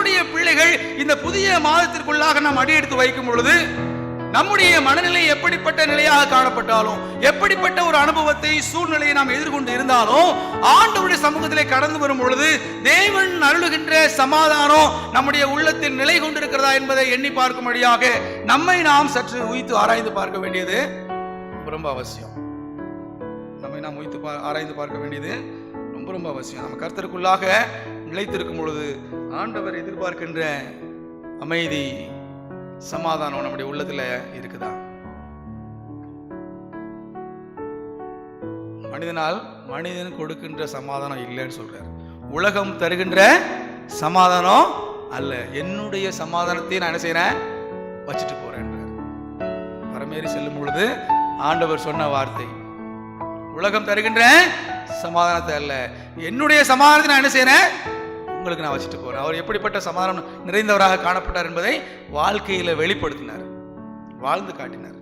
கர்த்தருடைய பிள்ளைகள் இந்த புதிய மாதத்திற்குள்ளாக நாம் அடியெடுத்து வைக்கும் பொழுது நம்முடைய மனநிலை எப்படிப்பட்ட நிலையாக காணப்பட்டாலும் எப்படிப்பட்ட ஒரு அனுபவத்தை சூழ்நிலையை நாம் எதிர்கொண்டு இருந்தாலும் ஆண்டவருடைய சமூகத்திலே கடந்து வரும் பொழுது தேவன் அருளுகின்ற சமாதானம் நம்முடைய உள்ளத்தில் நிலை கொண்டிருக்கிறதா என்பதை எண்ணி பார்க்கும்படியாக நம்மை நாம் சற்று உயித்து ஆராய்ந்து பார்க்க வேண்டியது ரொம்ப அவசியம். நம்மை நாம் உயித்து ஆராய்ந்து பார்க்க வேண்டியது ரொம்ப ரொம்ப அவசியம் நம்ம கர்த்தருக்குள்ளாக நிலைத்திருக்கும் பொழுது ஆண்டவர் எதிர்பார்க்கின்ற அமைதி சமாதானம் நம்முடைய உள்ளத்தில் இருக்குதா? மனிதனால் மனிதன் கொடுக்கின்ற சமாதானம் இல்லைன்னு சொல்றார். உலகம் தருகின்ற சமாதானம் அல்ல. என்னுடைய சமாதானத்தை நான் என்ன செய்யறேன் வச்சுட்டு போறேன்றார். பரமேறி செல்லும் பொழுது ஆண்டவர் சொன்ன வார்த்தை உலகம் தருகின்ற சமாதானத்தை அல்ல என்னுடைய சமாதானத்தை நான் என்ன செய்றேன்? உங்களுக்கு நான் வச்சுட்டு போறேன். அவர் எப்படிப்பட்ட சமாதானம் நிறைந்தவராக காணப்பட்டார் என்பதை வாழ்க்கையில் வெளிப்படுத்தினார். வாழ்ந்து காட்டினார்.